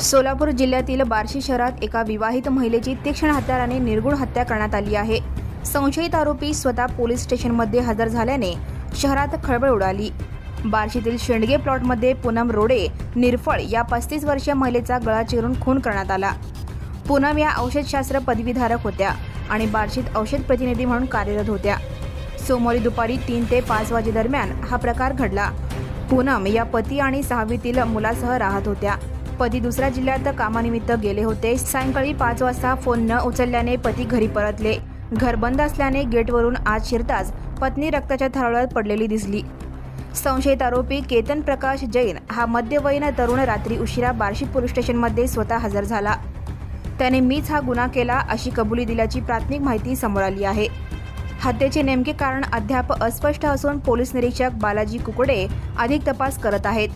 सोलापूर जिल्ह्यातील बार्शी शहरात एका विवाहित महिलेची तीक्ष्ण हत्याराने निर्गुण हत्या करण्यात आली आहे. संशयित आरोपी स्वतः पोलीस स्टेशनमध्ये हजर झाल्याने शहरात खळबळ उडाली. बार्शीतील शेंडगे प्लॉटमध्ये पूनम रोडे निरफळ या पस्तीस वर्षीय महिलेचा गळा चिरून खून करण्यात आला. पूनम या औषधशास्त्र पदवीधारक होत्या आणि बार्शीत औषध प्रतिनिधी म्हणून कार्यरत होत्या. सोमवारी दुपारी तीन ते पाच वाजेदरम्यान हा प्रकार घडला. पूनम या पती आणि सहावीतील मुलासह राहत होत्या. पती दुसऱ्या जिल्ह्यात कामानिमित्त गेले होते. सायंकाळी पाच वाजता फोन न उचलल्याने पती घरी परतले. घर बंद असल्याने गेटवरून आज शिरताच पत्नी रक्ताच्या थारोळ्यात पडलेली दिसली. संशयित आरोपी केतन प्रकाश जैन हा मध्यवयीन तरुण रात्री उशिरा बार्शी पोलीस स्टेशनमध्ये स्वतः हजर झाला. त्याने मीच हा गुन्हा केला अशी कबुली दिल्याची प्राथमिक माहिती समोर आली आहे. हत्येचे नेमके कारण अद्याप अस्पष्ट असून पोलीस निरीक्षक बालाजी कुकडे अधिक तपास करत आहेत.